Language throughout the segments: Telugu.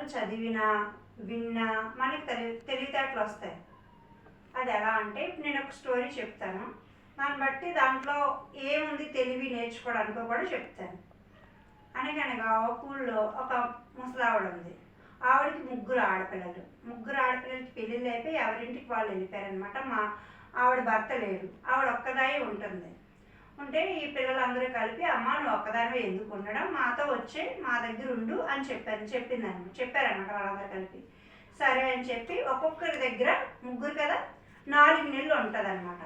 కథలు చదివినా విన్నా మనకి తెలి తెలివితేటలు వస్తాయి. అది ఎలా అంటే ఇప్పుడు నేను ఒక స్టోరీ చెప్తాను. దాన్ని బట్టి దాంట్లో ఏముంది తెలివి నేర్చుకోవడానికో కూడా చెప్తాను. అనగనగా ఒక ఊళ్ళో ఒక ముసలావిడ ఉంది. ఆవిడకి ముగ్గురు ఆడపిల్లలు. ముగ్గురు ఆడపిల్లలకి పెళ్ళిళ్ళు అయిపోయి ఎవరింటికి వాళ్ళు వెళ్ళిపోయారనమాట మా ఆవిడ భర్త లేడు. ఆవిడ ఒక్కదాయి ఉంటుంది. ఉంటే ఈ పిల్లలందరూ కలిపి అమ్మ నువ్వు ఒక్కదానివే ఎందుకు ఉండడం? మాతో వచ్చే మా దగ్గర ఉండు అని చెప్పారు చెప్పిందన్నమాట చెప్పారన్నమాట వాళ్ళందరూ కలిపి. సరే అని చెప్పి ఒక్కొక్కరి దగ్గర ముగ్గురు కదా నాలుగు నెలలు ఉంటుంది అనమాట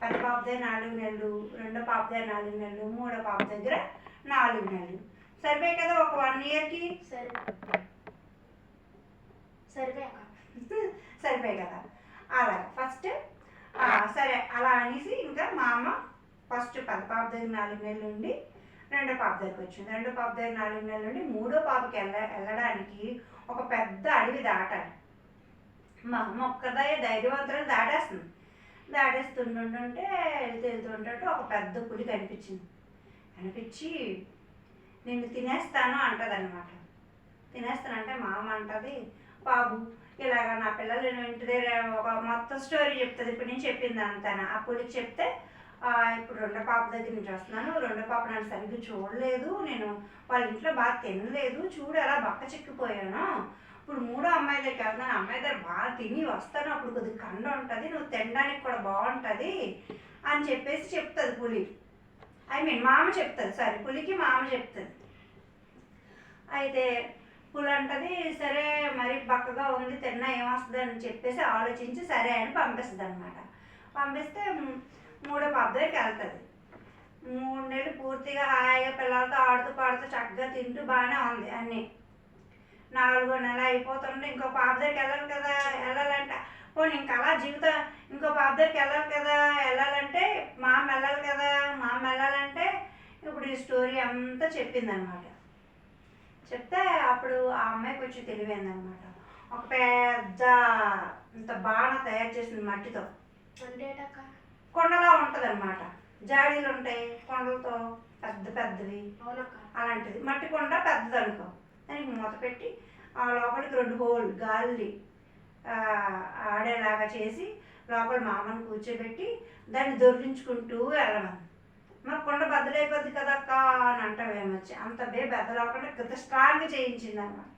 పెద్ద పాప దగ్గర నాలుగు నెలలు రెండో పాప దగ్గర నాలుగు నెలలు మూడో పాప దగ్గర నాలుగు నెలలు. సరిపోయి కదా ఒక వన్ ఇయర్కి? సరే సరిపోయాక సరిపోయి కదా. అలా ఫస్ట్ సరే అలా అనేసి ఇంకా మా అమ్మ ఫస్ట్ పెద్ద పాప దగ్గర నాలుగు నెలలు ఉండి రెండో పాప దగ్గరికి వచ్చింది. రెండో పాప దగ్గర నాలుగు నెలలు నుండి మూడో పాపకి వెళ్ళ వెళ్ళడానికి ఒక పెద్ద అడవి దాటాలి. మా అమ్మ ఒక్కదే ధైర్యవంతులు దాటేస్తుంది. దాటేస్తుంటుంటే వెళ్తూ వెళ్తుంటే ఒక పెద్ద పులి కనిపించింది. కనిపించి నిన్ను తినేస్తాను అంటదనమాట తినేస్తానంటే మా అమ్మ అంటది బాబు ఇలాగ నా పిల్లలు ఇంటి దగ్గర ఒక మొత్తం స్టోరీ చెప్తుంది. ఇప్పుడు నేను చెప్పింది అంతా ఆ పులికి చెప్తే ఇప్పుడు రెండో పాప దగ్గర నుంచి వస్తున్నాను. రెండో పాప నన్ను సరిగ్గా చూడలేదు. నేను వాళ్ళ ఇంట్లో బాగా తినలేదు. చూడు అలా బక్క చిక్కిపోయాను. ఇప్పుడు మూడో అమ్మాయి దగ్గరికి వెళ్తున్నాను. అమ్మాయి దగ్గర బాగా తిని వస్తాను. అప్పుడు కొద్దిగా కండ ఉంటుంది. నువ్వు తినడానికి కూడా బాగుంటుంది అని చెప్పేసి చెప్తుంది పులి. ఐ మీన్ మామ చెప్తుంది. సారీ పులికి మామ చెప్తుంది. అయితే పులి అంటది సరే మరి బక్కగా ఉంది తిన్నా ఏమొస్తుంది అని చెప్పేసి ఆలోచించి సరే అని పంపిస్తుంది అనమాట పంపిస్తే మూడో పాప దగ్గరికి వెళ్తుంది. మూడు నెలలు పూర్తిగా హాయిగా పిల్లలతో ఆడుతూ పాడుతూ చక్కగా తింటూ బాగానే ఉంది అన్నీ. నాలుగో నెల అయిపోతుంటే ఇంకో పాప దగ్గరికి వెళ్ళాలి కదా వెళ్ళాలంటే. పోనీ ఇంకా అలా జీవితం ఇంకో పాప దగ్గరికి వెళ్ళాలి కదా వెళ్ళాలంటే మామ వెళ్ళాలి కదా మామ వెళ్ళాలంటే ఇప్పుడు ఈ స్టోరీ అంతా చెప్పిందనమాట. చెప్తే అప్పుడు ఆ అమ్మాయికి వచ్చి తెలివైందనమాట. ఒక పెద్ద ఇంత బాగా తయారు చేసింది మట్టితో. కొండలా అనమాట జాడీలు ఉంటాయి కొండలతో పెద్ద పెద్దవి. అలాంటిది. మట్టి కొండ పెద్దది అనుకో దానికి మూత పెట్టి ఆ లోపలికి రెండు హోల్ గాలి ఆ, ఆడేలాగా చేసి లోపల మామని కూర్చోబెట్టి దాన్ని దొరికించుకుంటూ వెళ్ళమని మరి కొండ బద్దలైపోద్ది కదక్క అని అంటావేమొచ్చి అంత బే బద్దలవకుండా కొంత స్ట్రాంగ్ చేయించింది అనమాట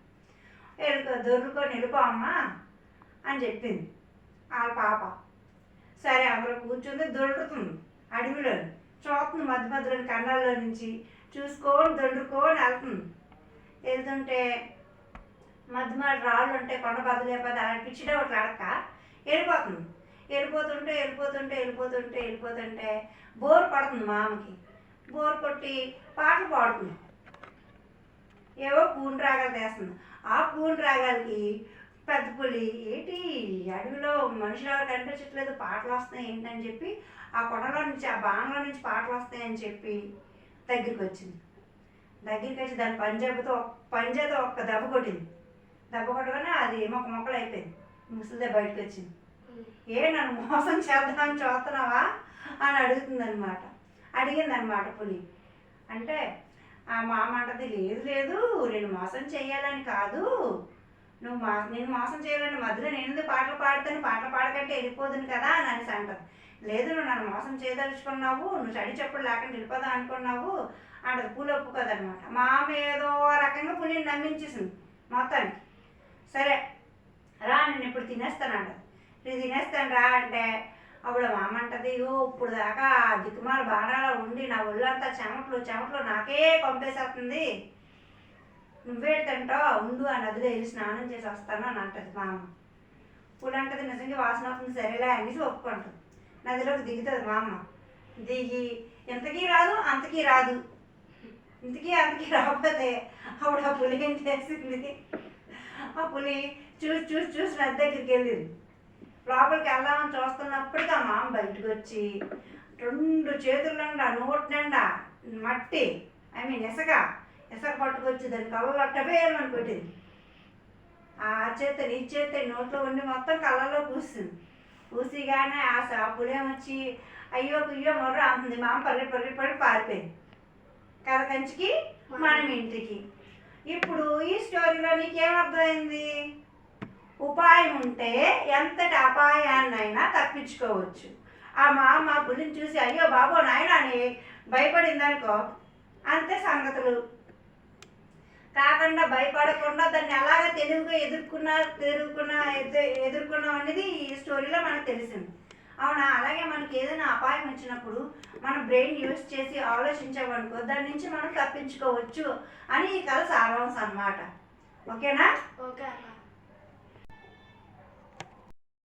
వెళ్ళుకో దొరుకుకొని వెళ్ళిపో అమ్మా అని చెప్పింది. వాళ్ళ పాప. సరే అక్కడ కూర్చుంది దొరుకుతుంది. అడవిలో చూస్తుంది మధ్య మధ్యలోని కన్నాల్లో నుంచి చూసుకొని దొండుకొని వెళ్తుంది. వెళ్తుంటే మధ్య మధ్య రాళ్ళు ఉంటే కొండ బద్దలైపోతే అలా పిచ్చిడే ఒకటి అడక్క వెళ్ళిపోతుంది. వెళ్ళిపోతుంటే వెళ్ళిపోతుంటే వెళ్ళిపోతుంటే వెళ్ళిపోతుంటే బోర్ పడుతుంది మామకి. బోర్ కొట్టి పాటలు పాడుతుంది. ఏవో కూని రాగాలు తీస్తుంది. ఆ కూని రాగాలకి పెద్ద పులి ఏంటి అడవిలో మనుషులు ఎవరు కనిపించట్లేదు? పాటలు వస్తున్నాయి ఏంటని చెప్పి ఆ కొండలో నుంచి ఆ బాణలో నుంచి పాటలు వస్తాయని చెప్పి దగ్గరికి వచ్చింది. దగ్గరికి వచ్చి దాని పంజాబుతో పంజాతో ఒక్క దెబ్బ కొట్టింది. దెబ్బ కొట్టగానే అది మొక్క మొక్కలు అయిపోయింది. ముసలిదే బయటకు వచ్చింది. ఏ నన్ను మోసం చేద్దామని చూస్తున్నావా? అని అడుగుతుంది అనమాట అడిగింది అనమాట పులి. అంటే ఆ మామ అంటది లేదు లేదు నేను మోసం చేయాలని కాదు. నువ్వు మా నేను మోసం చేయలేను మధ్యలో నేను ఎందుకు పాటలు పాడుతాను? పాటలు పాడకంటే వెళ్ళిపోదును కదా అని అనేసి అంటారు లేదు నువ్వు నన్ను మోసం చేయదలుచుకున్నావు నువ్వు చడి చెప్పుడు లేకుండా వెళ్ళిపోదాం అనుకున్నావు అంటది. పులి ఒప్పుకోదనమాట ఆమె ఏదో రకంగా పులిని నమ్మించేసింది మొత్తానికి. సరే రా నేను ఇప్పుడు తినేస్తాను అంటది. నేను తినేస్తాను రా అంటే అప్పుడు మా అమ్మ అంటది ఇప్పుడు దాకా దిక్కుమాల బాణాల ఉండి నా ఒళ్ళంతా చెమట్లు చెమట్లు నాకే పంపేసేస్తుంది నువ్వే తింటావు ఉండు ఆ నదిలో వెళ్ళి స్నానం చేసి వస్తాను అని అంటది మా అమ్మ. అంటది నిజంగా వాసన అవుతుంది సరేలే అనేసి ఒప్పుకుంటుంది. నదిలోకి దిగుతుంది మా అమ్మ. దిగి ఇంతకీ రాదు అంతకీ రాదు. ఇంతకీ అంతకీ రాకపోతే అప్పుడు ఆ పులి ఏం చేసింది? ఆ పులి చూసి చూసి చూసి నది దగ్గరికి వెళ్ళింది. లోపలికి వెళ్దామని చూస్తున్నప్పటికీ ఆ మామ బయటకు వచ్చి రెండు చేతులు నిండా నోటి నిండా మట్టి ఐ మీన్ ఇసుక ఇసుక పట్టుకొచ్చి దాని కళ్ళలో టపేయమని కొట్టింది. ఆ చేత నీ చేత నోట్లో ఉండి మొత్తం కళ్ళలో పూసింది. పూసిగానే ఆ సాపులేం వచ్చి అయ్యో కుయ్యో మొర్ర అంది. మామ పర్రి పర్రి పడి పారిపోయింది. కథ కంచికి మనం ఇంటికి. ఇప్పుడు ఈ స్టోరీలో నీకేమర్థమైంది? ఉపాయం ఉంటే ఎంతటి అపాయాన్నైనా తప్పించుకోవచ్చు. ఆ మామ పులిని చూసి అయ్యో బాబో నాయన అని భయపడిందనుకో అంతే సంగతులు. కాకుండా భయపడకుండా దాన్ని ఎలాగ తెలివిగా ఎదుర్కొన్నా ఎదుర్కొన్నా ఎదుర్కొన్నాం అనేది ఈ స్టోరీలో మనకు తెలిసింది. అవునా? అలాగే మనకి ఏదైనా అపాయం వచ్చినప్పుడు మన బ్రెయిన్ యూజ్ చేసి ఆలోచించామనుకో దాని నుంచి మనం తప్పించుకోవచ్చు అని ఈ కథ సారాంశం అన్నమాట. ఓకేనా? ఓకే